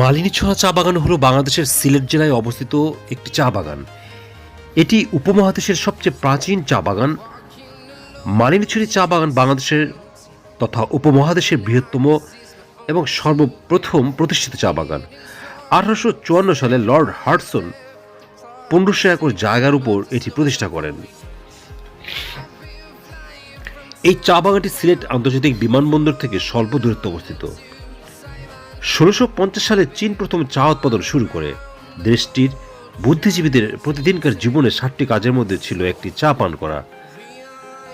মালিনীছড়া চা বাগান হলো বাংলাদেশের সিলেট জেলায় অবস্থিত একটি চা বাগান। এটি উপমহাদেশের সবচেয়ে প্রাচীন চা বাগান। মালিনীছড়ি চা বাগান বাংলাদেশের তথা উপমহাদেশের বৃহত্তম এবং সর্বপ্রথম প্রতিষ্ঠিত চা বাগান। আঠারোশো চুয়ান্ন সালে লর্ড হার্টসন পনেরোশো একর জায়গার উপর এটি প্রতিষ্ঠা করেন। এই চা বাগানটি সিলেট আন্তর্জাতিক বিমানবন্দর থেকে স্বল্প দূরত্বে অবস্থিত। ষোলোশো সালে চীন প্রথম চা উৎপাদন শুরু করে। দেশটির বুদ্ধিজীবীদের প্রতিদিনকার জীবনে ষাটটি কাজের মধ্যে ছিল একটি চা পান করা।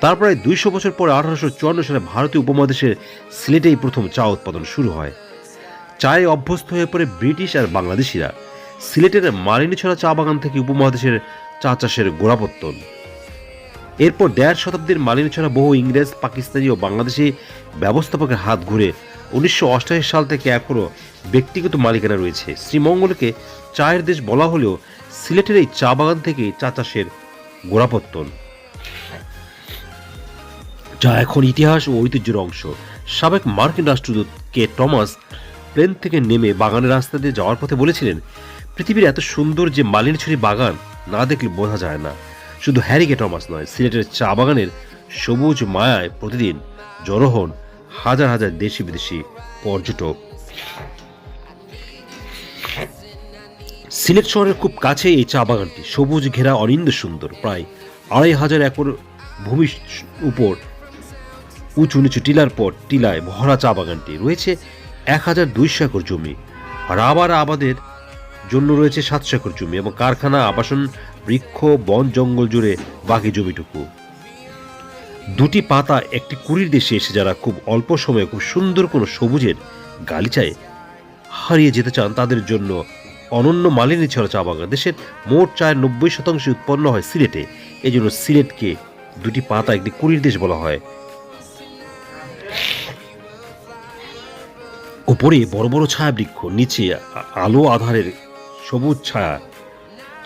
তার প্রায় দুইশো বছর পরে আঠারোশো চুয়ান্ন সালে ভারতীয় উপমহাদেশের সিলেটেই প্রথম চা উৎপাদন শুরু হয়। চায়ে অভ্যস্ত হয়ে পড়ে ব্রিটিশ আর বাংলাদেশিরা। সিলেটের মালিনীছড়া চা বাগান থেকে উপমহাদেশের চা চাষের গোড়াপত্তন এরপর দেড় শতাব্দীর মালিনীছড়া বহু ইংরেজ, পাকিস্তানি ও বাংলাদেশি ব্যবস্থাপকের হাত ঘুরে উনিশশো সাল থেকে এখনও ব্যক্তিগত মালিকানা রয়েছে। শ্রীমঙ্গলকে চায়ের দেশ বলা হলেও সিলেটের এই চা বাগান থেকে চা চাষের গোড়াপত্তন। যা এখন ইতিহাস ও ঐতিহ্যের অংশ। সাবেক মার্কিন রাষ্ট্রদূত কে টমাস প্লেন থেকে নেমে বাগানের রাস্তা দিয়ে যাওয়ার পথে বলেছিলেন, পৃথিবীর এত সুন্দর যে মালিনীছড়ি বাগান না দেখলে বোঝা যায় না। শুধু হ্যারি কে টমাস নয়, সিলেটের চা বাগানের সবুজ মায়ায় প্রতিদিন জড়ো হন হাজার হাজার দেশি বিদেশি পর্যটক। সিলেট শহরের খুব কাছে এই চা বাগানটি। সবুজ ঘেরা অনিন্দ সুন্দর। প্রায় আড়াই হাজার একর ভূমির উপর উঁচু নিচু টিলার পর টিলায় ভরা চা বাগানটি। রয়েছে এক হাজার দুইশো একর জমি। রাবার আবাদের জন্য রয়েছে সাতশো একর জমি এবং কারখানা, আবাসন, বৃক্ষ, বন, জঙ্গল জুড়ে বাকি জমিটুকু। দুটি পাতা একটি কুড়ির দেশে এসে যারা খুব অল্প সময়ে খুব সুন্দর কোনো সবুজের গালিচায় হারিয়ে যেতে চান, তাদের জন্য অনন্য মালিনী ছড়া চা বাগান দেশের মোট চায়ের নব্বই শতাংশ উৎপন্ন হয় সিলেটে। এই জন্য সিলেটকে দুটি পাতা একটি কুড়ির দেশ বলা হয়। ওপরে বড় বড় ছায়া বৃক্ষ নিচে আলো আধারের সবুজ ছায়া,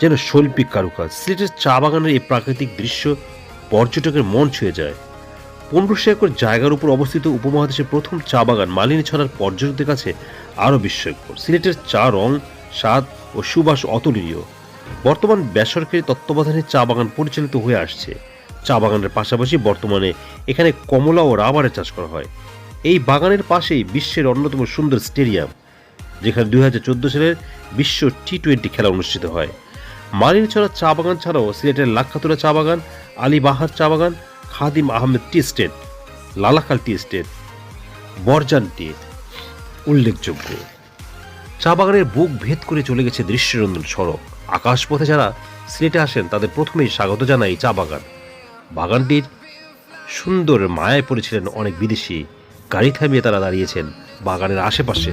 যেন শৈল্পিক কারুকাজ। সিলেটের চা বাগানের এই প্রাকৃতিক দৃশ্য পর্যটকের মন ছুঁয়ে যায়। পনেরোশো একর জায়গার উপর অবস্থিত উপমহাদেশের প্রথম চা বাগান মালিনী ছড়ার পর্যটকদের কাছে আরও বিস্ময়কর। সিলেটের চা রং, স্বাদ ও সুবাস অতুলনীয়। বর্তমান বেসরকারি তত্ত্বাবধানে চা বাগান পরিচালিত হয়ে আসছে। চা বাগানের পাশাপাশি বর্তমানে এখানে কমলা ও রাবারের চাষ করা হয়। এই বাগানের পাশেই বিশ্বের অন্যতম সুন্দর স্টেডিয়াম, যেখানে দুই হাজার চোদ্দ সালের বিশ্ব টি টোয়েন্টি খেলা অনুষ্ঠিত হয়। মালিনী মালিনীছড়া চা বাগান ছাড়াও সিলেটের লাক্ষাতুরা চা বাগান আলীবাহার চা বাগান Khadim Ahmed tea estate, Lalakhal tea estate, Borjan tea উল্লেখযোগ্য। চা বাগানের বুক ভেদ করে চলে গেছে দৃশ্যরঞ্জন সড়ক। আকাশপথে যারা সিলেটে আসেন, তাদের প্রথমেই স্বাগত জানায় চা বাগান বাগানটির সুন্দর মায়ায় পড়েছিলেন অনেক বিদেশি। গাড়ি থামিয়ে তারা দাঁড়িয়েছেন বাগানের আশেপাশে।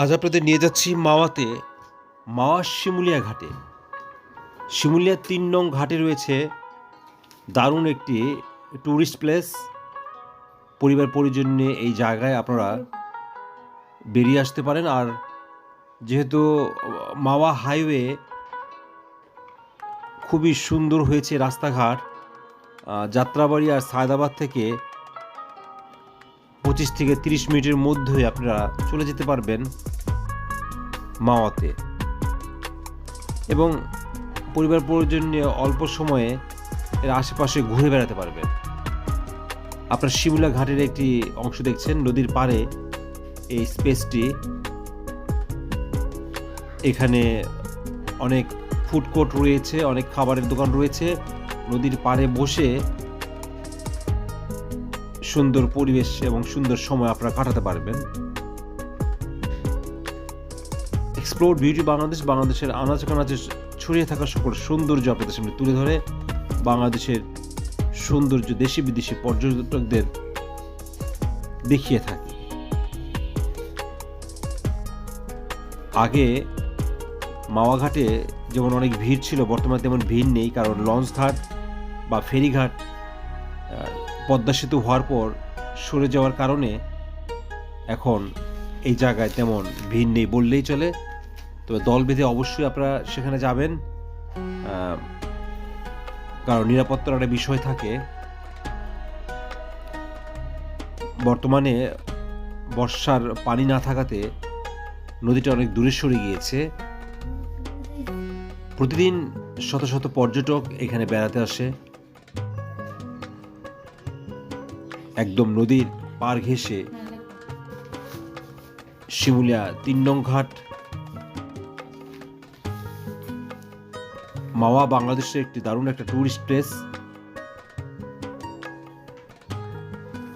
আজ আপনাদের নিয়ে যাচ্ছি মাওয়াতে মাওয়া শিমুলিয়া ঘাটে। শিমুলিয়া তিন নং ঘাটে রয়েছে দারুণ একটি ট্যুরিস্ট প্লেস পরিবার পরিজন নিয়ে এই জায়গায় আপনারা বেরিয়ে আসতে পারেন আর যেহেতু মাওয়া হাইওয়ে খুবই সুন্দর হয়েছে রাস্তাঘাট যাত্রাবাড়ি আর সায়দাবাদ থেকে পঁচিশ থেকে তিরিশ মিনিটের মধ্যে আপনারা চলে যেতে পারবেন মাওয়াতে। এবং পরিবার পরিজন নিয়ে অল্প সময়ে এর আশেপাশে ঘুরে বেড়াতে পারবেন। আপনার শিমুলা ঘাটের একটি অংশ দেখছেন, নদীর পাড়ে এই স্পেসটি। এখানে অনেক ফুড কোর্ট রয়েছে, অনেক খাবারের দোকান রয়েছে। নদীর পাড়ে বসে সুন্দর পরিবেশ এবং সুন্দর সময় আপনারা কাটাতে পারবেন। এক্সপ্লোর বিউটি বাংলাদেশ বাংলাদেশের আনাচে কানাচে ছড়িয়ে থাকা সকল সৌন্দর্য আপনাদের সামনে তুলে ধরে। বাংলাদেশের সৌন্দর্য দেশি বিদেশি পর্যটকদের দেখিয়ে থাকে। আগে মাওয়াঘাটে যেমন অনেক ভিড় ছিল, বর্তমানে তেমন ভিড় নেই, কারণ লঞ্চ ঘাট বা ফেরিঘাট পদ্মা সেতু হওয়ার পর সরে যাওয়ার কারণে এখন এই জায়গায় তেমন ভিড় নেই বললেই চলে। তবে দল বেঁধে অবশ্যই আপনারা সেখানে যাবেন। কারণ নিরাপত্তার একটা বিষয় থাকে। বর্তমানে বর্ষার পানি না থাকাতে নদীটা অনেক দূরে সরে গিয়েছে। প্রতিদিন শত শত পর্যটক এখানে বেড়াতে আসে। একদম নদীর পার ঘেঁষে। শিমুলিয়া তিন নং ঘাট। মাওয়া বাংলাদেশের একটি দারুণ একটা ট্যুরিস্ট প্লেস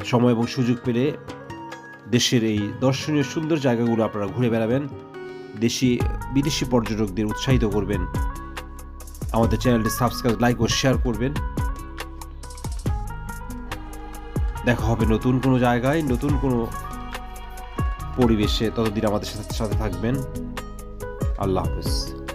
সময় এবং সুযোগ পেলে দেশের এই দর্শনীয় সুন্দর জায়গাগুলো আপনারা ঘুরে বেড়াবেন। দেশি, বিদেশি পর্যটকদের উৎসাহিত করবেন। আমাদের চ্যানেলটি সাবস্ক্রাইব লাইক ও শেয়ার করবেন। দেখা হবে নতুন কোনো জায়গায়, নতুন কোনো পরিবেশে ততদিন আমাদের সাথে সাথে থাকবেন। আল্লাহ হাফেজ।